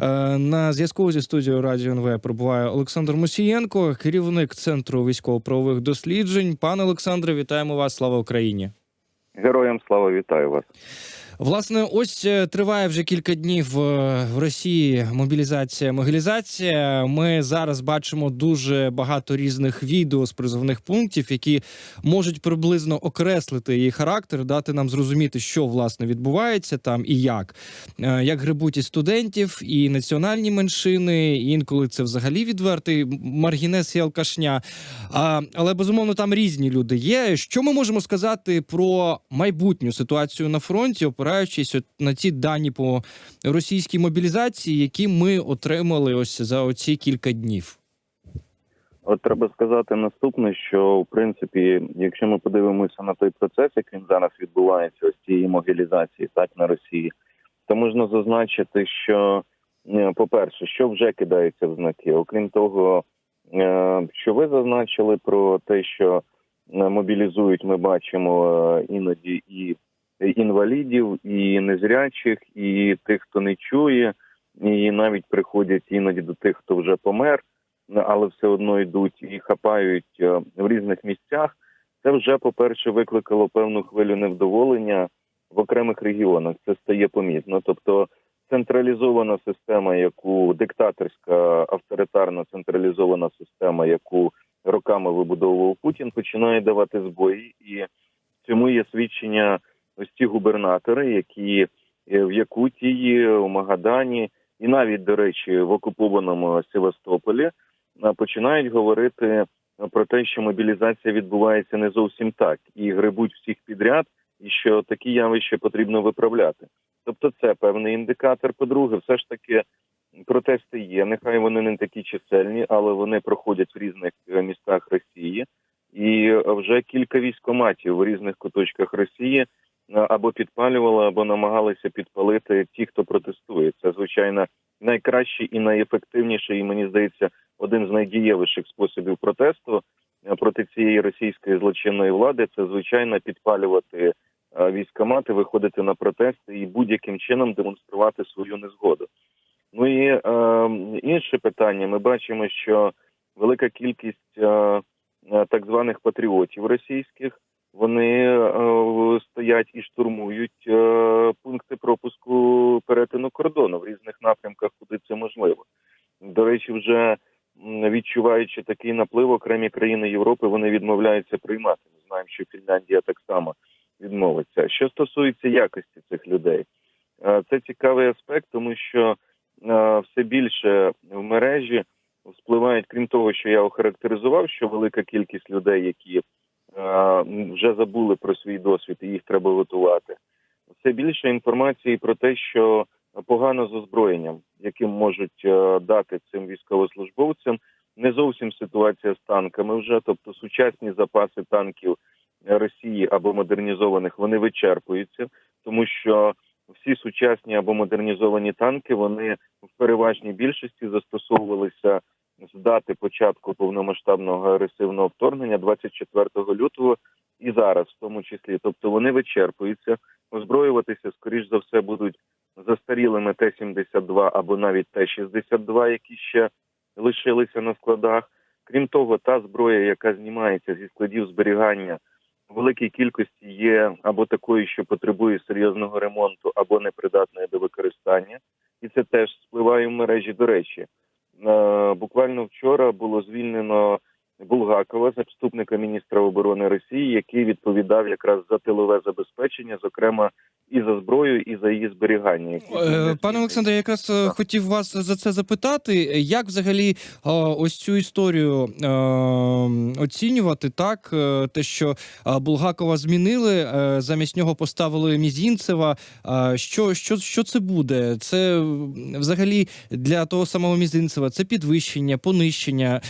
Е, На зв'язку зі студією Радіо НВ пробуває Олександр Мусієнко, керівник центру військово-правових досліджень. Пане Олександре, вітаємо вас! Слава Україні! Героям слава вітаю вас. Власне, ось е, триває вже кілька днів е, в Росії мобілізація, могилізація. Ми зараз бачимо дуже багато різних відео з призовних пунктів, які можуть приблизно окреслити її характер, дати нам зрозуміти, що власне відбувається там і як. Е, Як грибуть і студентів, і національні меншини, і інколи це взагалі відвертий маргінес і алкашня. Але безумовно там різні люди є. Що ми можемо сказати про майбутню ситуацію на фронті, опираючись на ті дані по російській мобілізації, які ми отримали ось за оці кілька днів? От треба сказати наступне, що в принципі, якщо ми подивимося на той процес, як він зараз відбувається, ось цієї могилізації, так на Росії, то можна зазначити, що е, по-перше, що вже кидається в знаки, окрім того, е, що ви зазначили про те, що е, мобілізують, ми бачимо іноді і інвалідів, і незрячих, і тих, хто не чує, і навіть приходять іноді до тих, хто вже помер. але все одно йдуть і хапають е, в різних місцях. Це вже, по-перше, викликало певну хвилю невдоволення в окремих регіонах. Це стає помітно. Тобто централізована система, яку диктаторська авторитарна централізована система, яку роками вибудовував Путін, починає давати збої, і цьому є свідчення ось ці губернатори, які е, в Якутії, у Магадані, і навіть, до речі, в окупованому Севастополі е, починають говорити про те, що мобілізація відбувається не зовсім так, і грибуть всіх підряд, і що такі явища потрібно виправляти. Тобто, це певний індикатор. По-друге, все ж таки протести є. Нехай вони не такі чисельні, але вони проходять в різних е, містах Росії, і вже кілька військоматів в різних куточках Росії або підпалювали, або намагалися підпалити ті, хто протестує. Це звичайно найкращий і найефективніший, і мені здається, один з найдієвіших способів протесту е, проти цієї російської злочинної влади. Це звичайно підпалювати е, військомати, виходити на протести і будь-яким чином демонструвати свою незгоду. Ну і е, інше питання: ми бачимо, що велика кількість е, е, так званих патріотів російських вони е, стоять і штурмують е, пункти пропуску перетину кордону в різних напрямках, куди це можливо. До речі, вже відчуваючи такий наплив, окремі країни Європи вони відмовляються приймати. Ми знаємо, що Фінляндія так само відмовиться. Що стосується якості цих людей, е, це цікавий аспект, тому що все більше в мережі вспливають, крім того, що я охарактеризував, що велика кількість людей, які вже забули про свій досвід, і їх треба готувати. Все більше інформації про те, що погано з озброєнням, яким можуть е, дати цим військовослужбовцям. Не зовсім ситуація з танками вже, тобто сучасні запаси танків Росії або модернізованих вони вичерпуються, тому що всі сучасні або модернізовані танки вони в переважній більшості застосовувалися з дати початку повномасштабного агресивного вторгнення 24 лютого і зараз, в тому числі. Тобто вони вичерпуються, озброюватися скоріш за все будуть застарілими Т-72 або навіть Т-62, які ще лишилися на складах. Крім того, та зброя, яка знімається зі складів зберігання в великій кількості є або такою, що потребує серйозного ремонту, або непридатною до використання, і це теж спливає в мережі. До речі, буквально вчора було звільнено Булгакова, заступника міністра оборони Росії, який відповідав якраз за тилове забезпечення, зокрема і за зброю, і за її зберігання. Е, Пане Олександре, я якраз е, хотів вас за це запитати. Як взагалі е, ось цю історію оцінювати так? Те, що Булгакова змінили, замість нього поставили Мізінцева. Що, що, що це буде? Це взагалі для того самого Мізінцева це підвищення, понищення.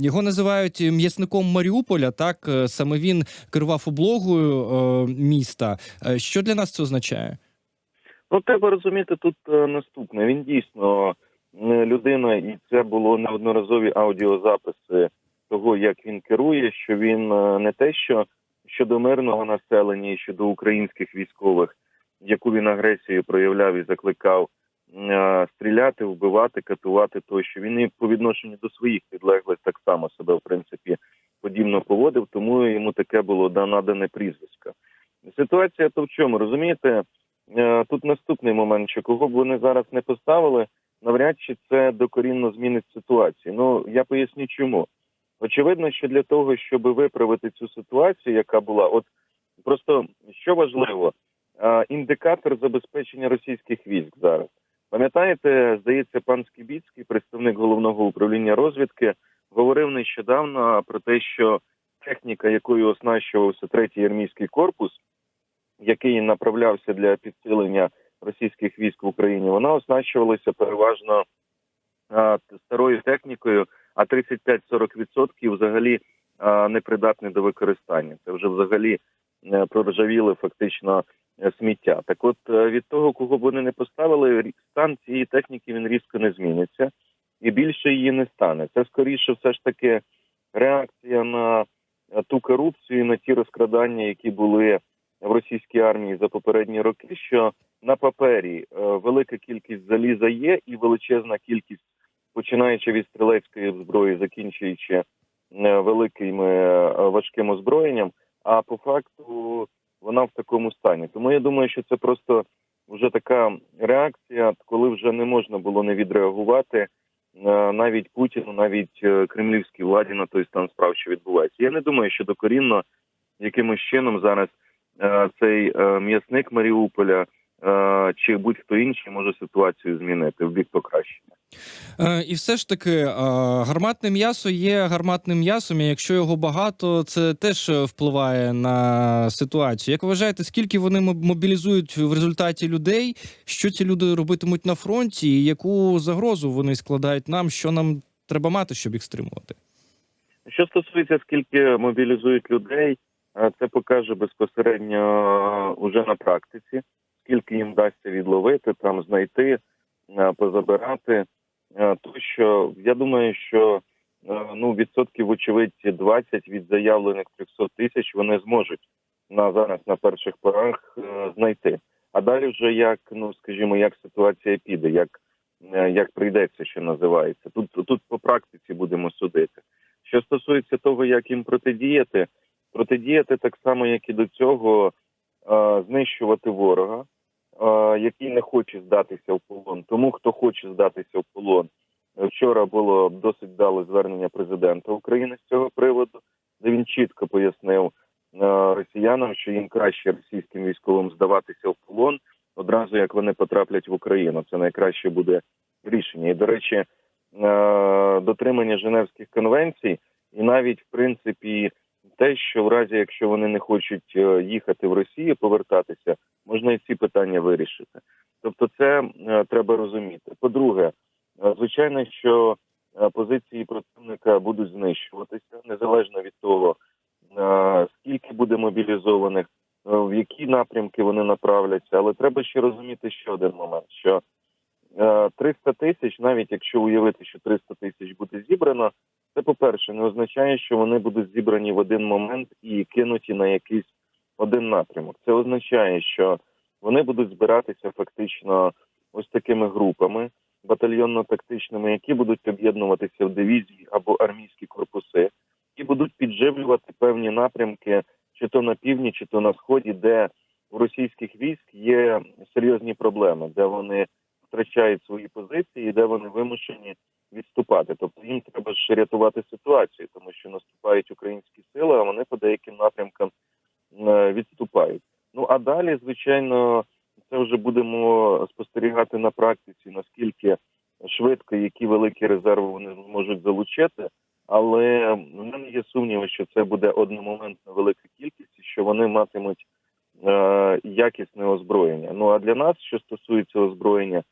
Його називають м'ясником Маріуполя. Так Е, саме він керував облогою е, міста. Е, Що для нас це означає? Ну, треба розуміти тут наступне. Він дійсно людина, і це було неодноразові аудіозаписи того, як він керує, що він не те, що щодо мирного населення і щодо українських військових, яку він агресію проявляв і закликав стріляти, вбивати, катувати тощо. Він і по відношенню до своїх підлеглих так само себе в принципі подібно поводив, тому йому таке було да- надане прізвисько. Ситуація то в чому розумієте? Е, Тут наступний момент, що кого б вони зараз не поставили, навряд чи це докорінно змінить ситуацію. Ну я поясню, чому. Очевидно, що для того, щоб виправити цю ситуацію, яка була, от просто що важливо, е, індикатор забезпечення російських військ зараз. Пам'ятаєте, здається, пан Скібіцький, представник головного управління розвідки, говорив нещодавно про те, що техніка, якою оснащувався третій армійський корпус, який направлявся для підсилення російських військ в Україні, вона оснащувалася переважно старою технікою, а 35-40% взагалі а, непридатні до використання. Це вже взагалі е, проржавіле фактично сміття. Так, от е, від того, кого б вони не поставили, стан цієї техніки він різко не зміниться, і більше її не стане. Це скоріше, все ж таки реакція на е, ту корупцію, на ті розкрадання, які були в російській армії за попередні роки. Що на папері е, велика кількість заліза є, і величезна кількість, починаючи від стрілецької зброї, закінчуючи е, великим е, важким озброєнням. А по факту вона в такому стані. Тому я думаю, що це просто вже така реакція, коли вже не можна було не відреагувати е, навіть Путіну, навіть е, кремлівській владі на той стан справ, що відбувається. Я не думаю, що докорінно якимось чином зараз е, цей м'ясник Маріуполя чи будь-хто інший може ситуацію змінити в бік покращення. Е, І все ж таки, е, гарматне м'ясо є гарматним м'ясом. і Якщо його багато, це теж е, впливає на ситуацію. Як ви вважаєте, скільки вони моб- мобілізують в результаті людей? Що ці люди робитимуть на фронті? І яку загрозу вони складають нам? Що нам треба мати, щоб їх стримувати? Що стосується скільки мобілізують людей, е, це покаже безпосередньо е, уже на практиці, скільки їм вдасться відловити, там знайти, е, позабирати. Е, Тощо я думаю, що е, ну відсотків очевидь 20 від заявлених 300 тисяч вони зможуть на зараз на перших порах знайти. А далі вже як ну скажімо, як ситуація піде, як, як прийдеться, що називається. Тут тут по практиці будемо судити. Що стосується того, як їм протидіяти, протидіяти так само, як і до цього, знищувати ворога, який не хоче здатися в полон. Тому хто хоче здатися в полон. Вчора було досить вдале звернення президента України з цього приводу, де він чітко пояснив е, росіянам, що їм краще російським військовим здаватися в полон одразу, як вони потраплять в Україну. Це найкраще буде рішення. І до речі, е, дотримання Женевських конвенцій, і навіть в принципі те, що в разі, якщо вони не хочуть е, їхати в Росію, повертатися, можна і ці питання вирішити. Тобто, це е, треба розуміти. По-друге, е, звичайно, що позиції противника будуть знищуватися незалежно від того, скільки буде мобілізованих, в які напрямки вони направляться. Але треба ще розуміти ще один момент: що 300 тисяч, навіть якщо уявити, що 300 тисяч буде зібрано, це по-перше, не означає, що вони будуть зібрані в один момент і кинуті на якийсь один напрямок. Це означає, що вони будуть збиратися фактично ось такими групами батальйонно-тактичними, які будуть об'єднуватися в дивізії або армійські корпуси, і будуть підживлювати певні напрямки, чи то на півдні, чи то на сході, де у російських військ є серйозні проблеми, де вони втрачають свої позиції, де вони вимушені відступати. Тобто їм треба ж рятувати ситуацію, тому що наступають українські сили, а вони по деяким напрямкам е, відступають. Ну а далі, звичайно, це вже будемо спостерігати на практиці, наскільки швидко, які великі резерви вони можуть залучити. Але в мене є сумніви, що це буде одномоментна велика кількість, що вони матимуть е, якісне озброєння. Ну а для нас, що стосується озброєння,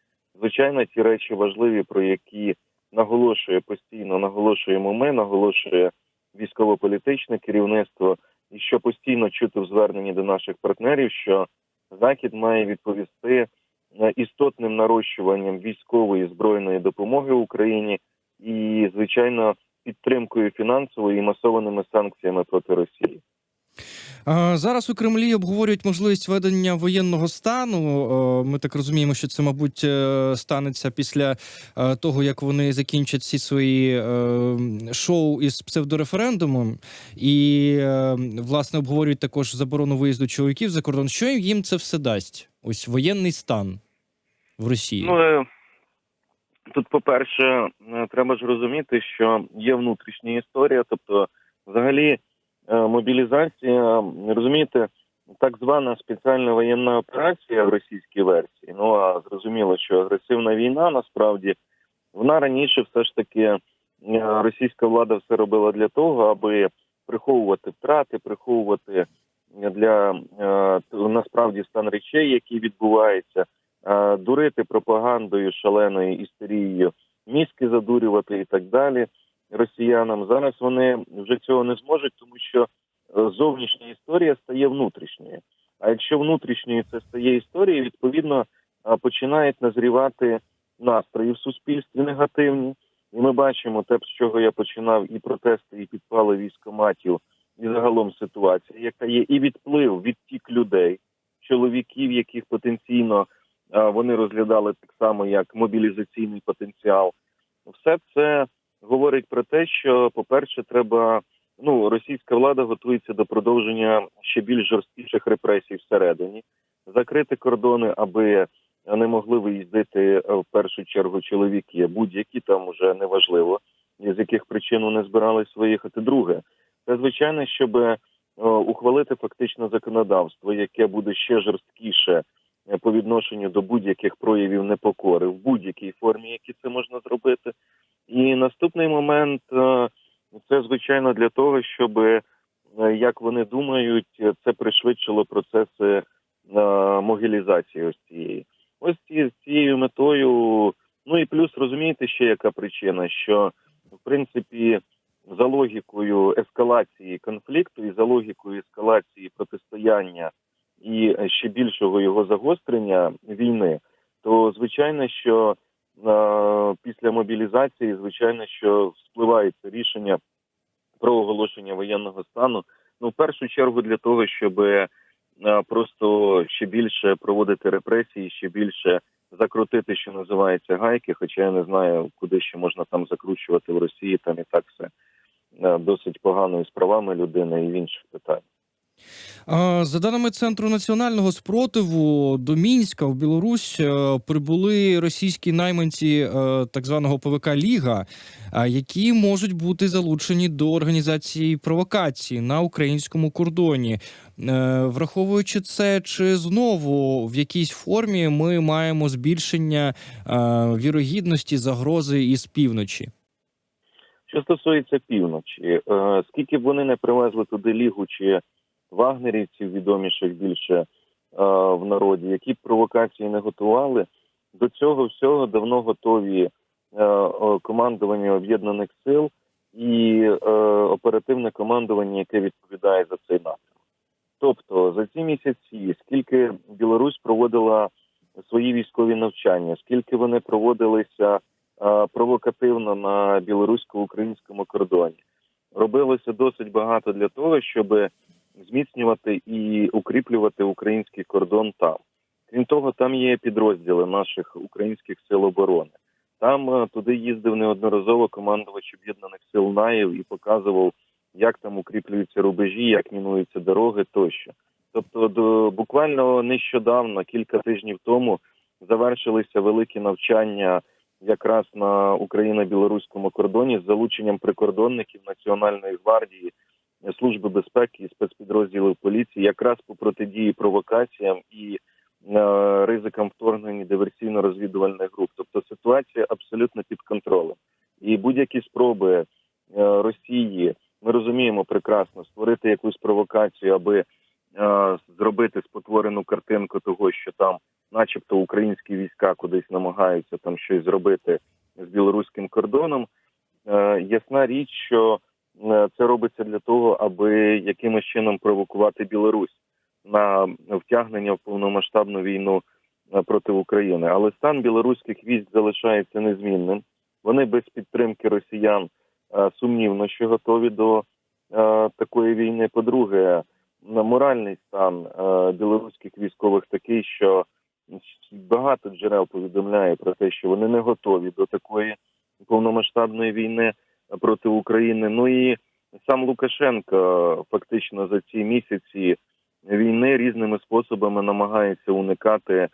звичайно, ті речі важливі, про які наголошує постійно, наголошуємо ми, наголошує військово-політичне керівництво, і що постійно чути в зверненні до наших партнерів, що Захід має відповісти е, істотним нарощуванням військової збройної допомоги Україні і, звичайно, підтримкою фінансовою і масованими санкціями проти Росії. Е, Зараз у Кремлі обговорюють можливість введення воєнного стану. Е, Ми так розуміємо, що це, мабуть, е, станеться після того, як вони закінчать всі свої шоу із псевдореферендумом, і власне обговорюють також заборону виїзду чоловіків за кордон. Що їм це все дасть? Ось воєнний стан в Росії. Ну тут, по-перше, треба ж розуміти, що є внутрішня історія, тобто, взагалі, мобілізація, розумієте, так звана спеціальна воєнна операція в російській версії. Ну а зрозуміло, що агресивна війна насправді вона раніше все ж таки е, російська влада все робила для того, аби приховувати втрати, приховувати для е, насправді стан речей, які відбуваються е, дурити пропагандою шаленою істерією, мізки задурювати і так далі росіянам. Зараз вони вже цього не зможуть, тому що е, зовнішня історія стає внутрішньою. А якщо внутрішньою це стає історією, відповідно е, починають назрівати настрої в суспільстві негативні. І ми бачимо те, з чого я починав, і протести, і підпали військоматів, і загалом ситуація, яка є, і відплив, відтік людей, чоловіків, яких потенційно вони розглядали так само як мобілізаційний потенціал. Все це говорить про те, що, по-перше, треба ну російська влада готується до продовження ще більш жорсткіших репресій всередині, закрити кордони, аби не могли виїздити е, в першу чергу чоловіки, будь-які там уже неважливо, з яких причин вони збирались виїхати. Друге, це звичайно, щоб е, ухвалити фактично законодавство, яке буде ще жорсткіше е, по відношенню до будь-яких проявів непокори в будь-якій формі, які це можна зробити. І наступний момент е, це звичайно для того, щоб е, як вони думають, це пришвидшило процеси е, могилізації ось цієї. Ось з цією метою. Ну і плюс розумієте ще яка причина, що в принципі за логікою ескалації конфлікту і за логікою ескалації протистояння і ще більшого його загострення війни, то звичайно, що після мобілізації, звичайно, що спливається рішення про оголошення воєнного стану. Ну, в першу чергу для того, щоб е, просто ще більше проводити репресії, ще більше закрутити, що називається гайки. Хоча я не знаю, куди ще можна там закручувати в Росії, там і так все е, досить погано і з правами людини, і в інших питаннях. За даними Центру національного спротиву до Мінська в Білорусь е, прибули російські найманці е, так званого ПВК Ліга, які можуть бути залучені до організації провокації на українському кордоні. Е, Враховуючи це, чи знову в якійсь формі ми маємо збільшення е, вірогідності загрози із півночі? Що стосується півночі, е, скільки б вони не привезли туди лігу чи вагнерівців, відоміших більше е, в народі, які б провокації не готували, до цього всього давно готові е, командування об'єднаних сил і е, оперативне командування, яке відповідає за цей напрямок. Тобто за ці місяці, скільки Білорусь проводила свої військові навчання, скільки вони проводилися е, провокативно на білорусько-українському кордоні. Робилося досить багато для того, щоб зміцнювати і укріплювати український кордон там. Крім того, там є підрозділи наших українських сил оборони. Там е, туди їздив неодноразово командувач об'єднаних сил Наїв і показував, як там укріплюються рубежі, як мінуються дороги тощо. Тобто, до буквально нещодавно, кілька тижнів тому, завершилися великі навчання якраз на Україно-білоруському кордоні з залученням прикордонників Національної гвардії, служби безпеки і спецпідрозділів поліції, якраз по протидії провокаціям і е, ризикам вторгнення диверсійно-розвідувальних груп. Тобто ситуація абсолютно під контролем. І будь-які спроби е, Росії, ми розуміємо прекрасно, створити якусь провокацію, аби е, зробити спотворену картинку того, що там, начебто, українські війська кудись намагаються там щось зробити з білоруським кордоном. Ясна річ, що це робиться для того, аби якимось чином провокувати Білорусь на втягнення в повномасштабну війну е, проти України. Але стан білоруських військ залишається незмінним. Вони без підтримки росіян е, сумнівно, що готові до е, такої війни. По-друге, моральний стан е, білоруських військових такий, що багато джерел повідомляє про те, що вони не готові до такої повномасштабної війни проти України. Ну і сам Лукашенко фактично за ці місяці війни різними способами намагається уникати е,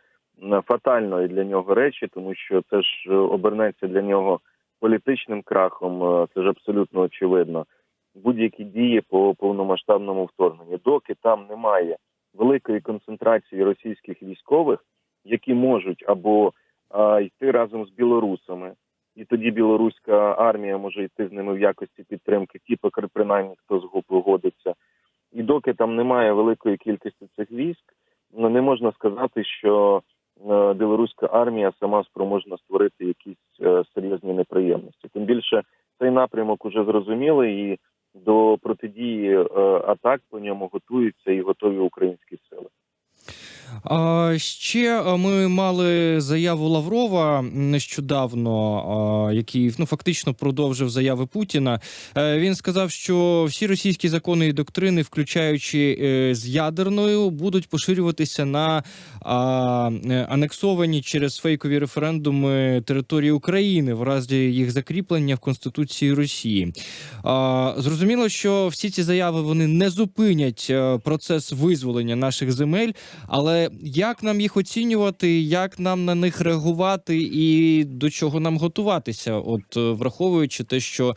фатальної для нього речі, тому що це ж е, обернеться для нього політичним крахом. е, Це ж абсолютно очевидно. Будь-які дії по повномасштабному вторгненню, доки там немає великої концентрації російських військових, які можуть або а, йти разом з білорусами, і тоді білоруська армія може йти з ними в якості підтримки, ті, принаймні хто погодиться. І доки там немає великої кількості цих військ, ну не можна сказати, що е, білоруська армія сама спроможна створити якісь е, серйозні неприємності. Тим більше цей напрямок уже зрозумілий, і до протидії е, атак по ньому готуються і готові українські сили. А, ще е, ми мали заяву Лаврова нещодавно, який ну фактично продовжив заяви Путіна. Е, Він сказав, що всі російські закони і доктрини, включаючи е, з ядерною, будуть поширюватися на анексовані через фейкові референдуми території України в разі їх закріплення в Конституції Росії. Зрозуміло, що всі ці заяви вони не зупинять процес визволення наших земель. Але як нам їх оцінювати, як нам на них реагувати, і до чого нам готуватися? От е, враховуючи те, що е,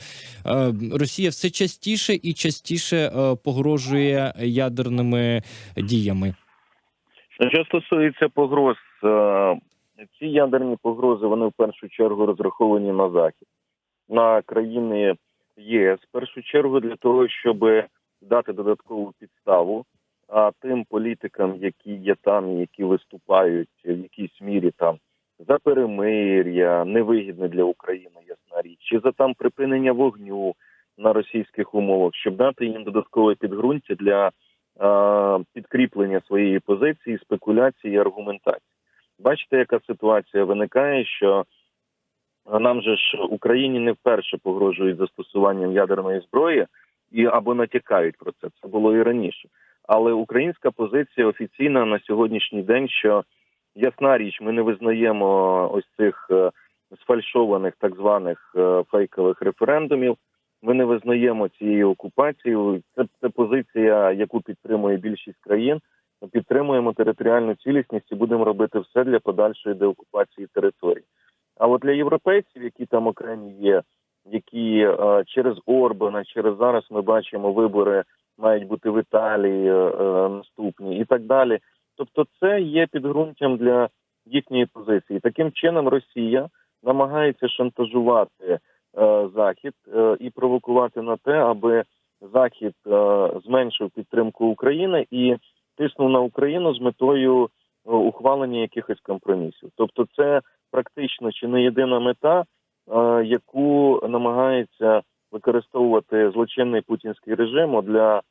Росія все частіше і частіше е, погрожує ядерними діями. Що стосується погроз, ці ядерні погрози вони в першу чергу розраховані на захід, на країни ЄС, в першу чергу для того, щоб дати додаткову підставу. А тим політикам, які є там, які виступають в якійсь мірі там за перемир'я, невигідне для України, ясна річ, чи за там припинення вогню на російських умовах, щоб дати їм додаткове підґрунтя для е, підкріплення своєї позиції, спекуляції і аргументації. Бачите, яка ситуація виникає, що нам же ж Україні не вперше погрожують застосуванням ядерної зброї і або натякають про це. Це було і раніше. Але українська позиція офіційна на сьогоднішній день, що ясна річ, ми не визнаємо ось цих е, сфальшованих так званих е, фейкових референдумів. Ми не визнаємо цієї окупації. Це, це позиція, яку підтримує більшість країн. Ми підтримуємо територіальну цілісність і будемо робити все для подальшої деокупації територій. А от для європейців, які там окремі є, які е, через Орбана, через зараз ми бачимо вибори мають бути в Італії е, е, наступні і так далі. Тобто, це є підґрунтям для їхньої позиції. Таким чином, Росія намагається шантажувати е, Захід і провокувати на те, аби Захід зменшив підтримку України і тиснув на Україну з метою ухвалення якихось компромісів. Тобто, це практично чи не єдина мета, яку намагається використовувати злочинний путінський режим для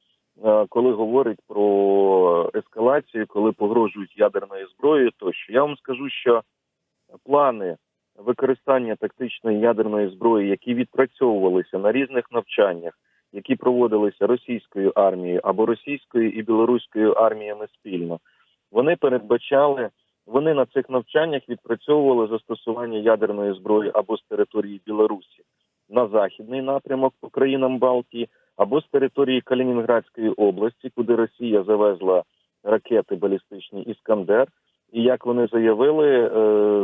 коли говорить про ескалацію, коли погрожують ядерною зброєю, тощо я вам скажу, що плани використання тактичної ядерної зброї, які відпрацьовувалися на різних навчаннях, які проводилися російською армією або російською і білоруською арміями спільно, вони передбачали. Вони на цих навчаннях відпрацьовували застосування ядерної зброї або з території Білорусі на західний напрямок по країнам Балтії, або з території Калінінградської області, куди Росія завезла ракети балістичні Іскандер, і як вони заявили, е,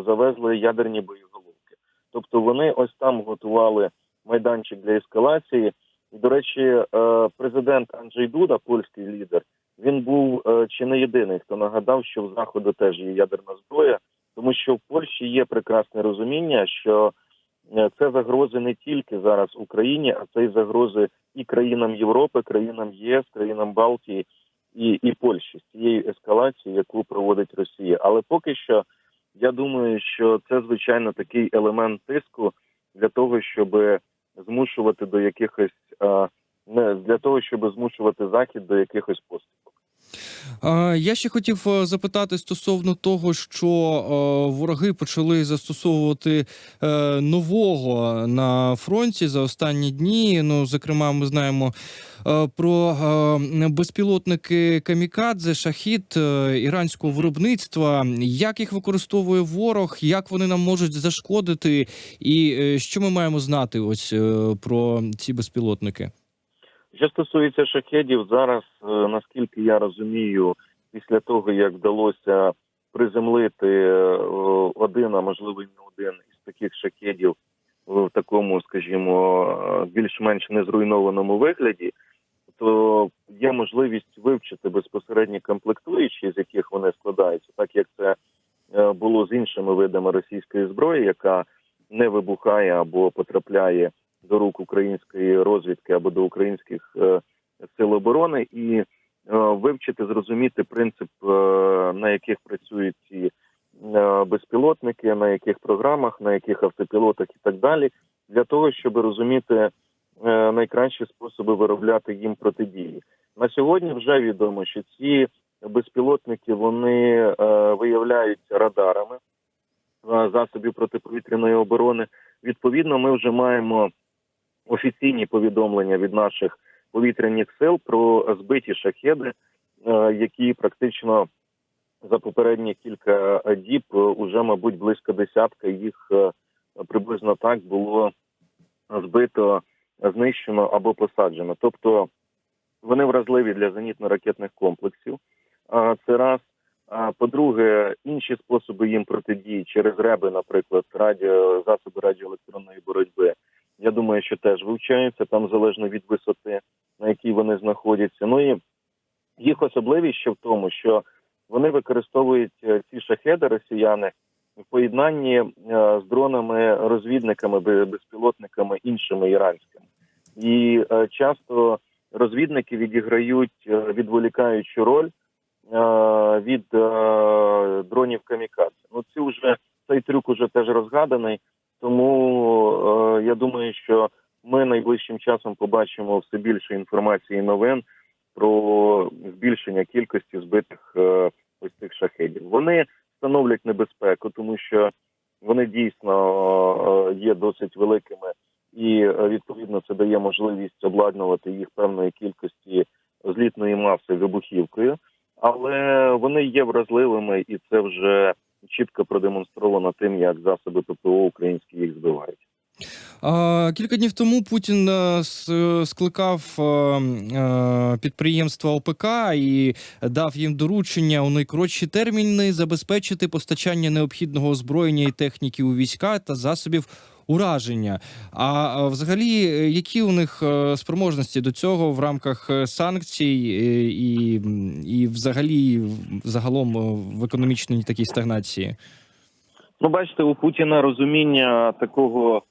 завезли ядерні боєголовки. Тобто вони ось там готували майданчик для ескалації. І, до речі, е, президент Анджей Дуда, польський лідер, він був е, чи не єдиний, хто нагадав, що в заходу теж є ядерна зброя, тому що в Польщі є прекрасне розуміння, що це загрози не тільки зараз Україні, а це й загрози і країнам Європи, країнам ЄС, країнам Балтії і, і Польщі з цією ескалацією, яку проводить Росія. Але поки що я думаю, що це звичайно такий елемент тиску для того, щоб змушувати до якихось е, не для того, щоб змушувати захід до якихось поступок. Я ще хотів е, запитати стосовно того, що е, вороги почали застосовувати е, нового на фронті за останні дні. Ну, зокрема, ми знаємо про безпілотники камікадзе, шахід іранського виробництва. Як їх використовує ворог, як вони нам можуть зашкодити, і що ми маємо знати ось про ці безпілотники? Що стосується шахедів, зараз, е, наскільки я розумію, після того як вдалося приземлити е, один, а можливо і не один із таких шахедів в такому, скажімо, е, більш-менш незруйнованому вигляді, то є можливість вивчити безпосередні комплектуючі, з яких вони складаються, так як це було з іншими видами російської зброї, яка не вибухає або потрапляє до рук української розвідки або до українських е, сил оборони, і е, вивчити, зрозуміти принцип, е, на яких працюють ці безпілотники, на яких програмах, на яких автопілотах і так далі, для того, щоб розуміти найкращі способи виробляти їм протидії. На сьогодні вже відомо, що ці безпілотники вони виявляються радарами засобів протиповітряної оборони. Відповідно, ми вже маємо офіційні повідомлення від наших повітряних сил про збиті шахеди, е, які практично за попередні кілька діб е, уже, мабуть, близько десятка їх е, приблизно так було збито, знищено або посаджено. Тобто вони вразливі для зенітно-ракетних комплексів. Це раз. А по-друге, інші способи їм протидії через реби, наприклад, радіо засоби радіоелектронної боротьби. Я думаю, що теж вивчаються там залежно від висоти, на якій вони знаходяться. Ну і їх особливість ще в тому, що вони використовують е, ці шахеди росіяни в поєднанні е, з дронами, розвідниками, безпілотниками іншими іранськими. І е, часто розвідники відіграють відволікаючу роль від дронів камікадзе. Ну, ці вже цей трюк уже теж розгаданий. Тому е, я думаю, що ми найближчим часом побачимо все більше інформації і новин про збільшення кількості збитих е, ось цих шахедів. Вони становлять небезпеку, тому що вони дійсно е, є досить великими, і е, відповідно це дає можливість обладнувати їх певної кількості злітної маси вибухівкою, але вони є вразливими, і це вже чітко продемонстровано тим, як засоби ППО українські їх збивають. Кілька днів тому Путін е, скликав е, е, підприємства ОПК і дав їм доручення у найкоротші терміни забезпечити постачання необхідного озброєння і техніки у війська та засобів ураження. А взагалі, які у них е, спроможності до цього в рамках е, санкцій е, і, і взагалі загалом в економічній такій стагнації? Ну, бачите, у Путіна розуміння такого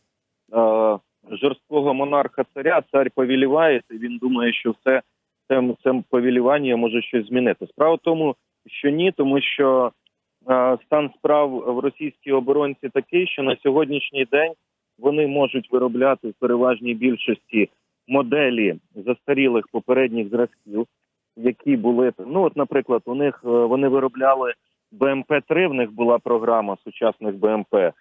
е, жорсткого монарха царя, цар повіліває, і він думає, що все це, це повілівання може щось змінити. Справа в тому, що ні, тому що е, стан справ в російській оборонці такий, що на сьогоднішній день вони можуть виробляти в переважній більшості моделі застарілих попередніх зразків, які були ну, от, наприклад, у них е, вони виробляли БМП-3, в них була програма сучасних БМП, е,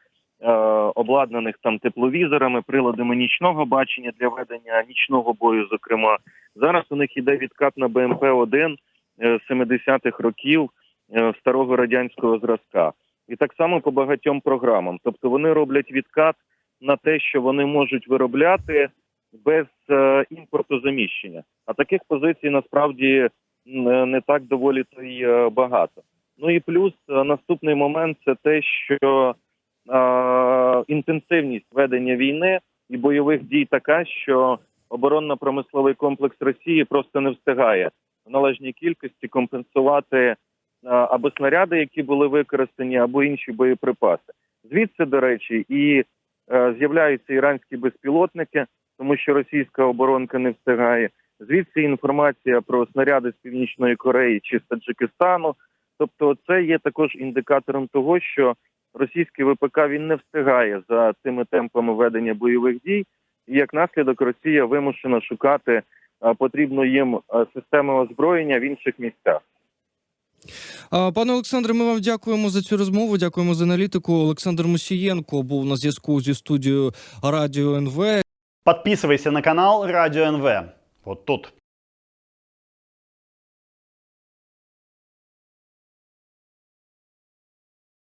обладнаних там тепловізорами, приладами нічного бачення для ведення нічного бою. Зокрема, зараз у них іде відкат на БМП-1 е, 70-х років е, старого радянського зразка, і так само по багатьом програмам. Тобто вони роблять відкат на те, що вони можуть виробляти без е, імпортозаміщення. А таких позицій насправді м, не так доволі то й е, багато. Ну і плюс е, наступний момент це те, що е, інтенсивність ведення війни і бойових дій така, що оборонно-промисловий комплекс Росії просто не встигає в належній кількості компенсувати е, або снаряди, які були використані, або інші боєприпаси. Звідси, до речі, і е, з'являються іранські безпілотники, тому що російська оборонка не встигає. Звідси інформація про снаряди з північної Кореї чи з Таджикистану. Тобто, це є також індикатором того, що російський ВПК він не встигає за цими темпами ведення бойових дій, і як наслідок Росія вимушена шукати е, потрібно їм е, системи озброєння в інших місцях. Пане Олександре, ми вам дякуємо за цю розмову. Дякуємо за аналітику. Олександр Мусієнко був на зв'язку зі студією Радіо НВ. Підписуйся на канал Радіо НВ. От тут.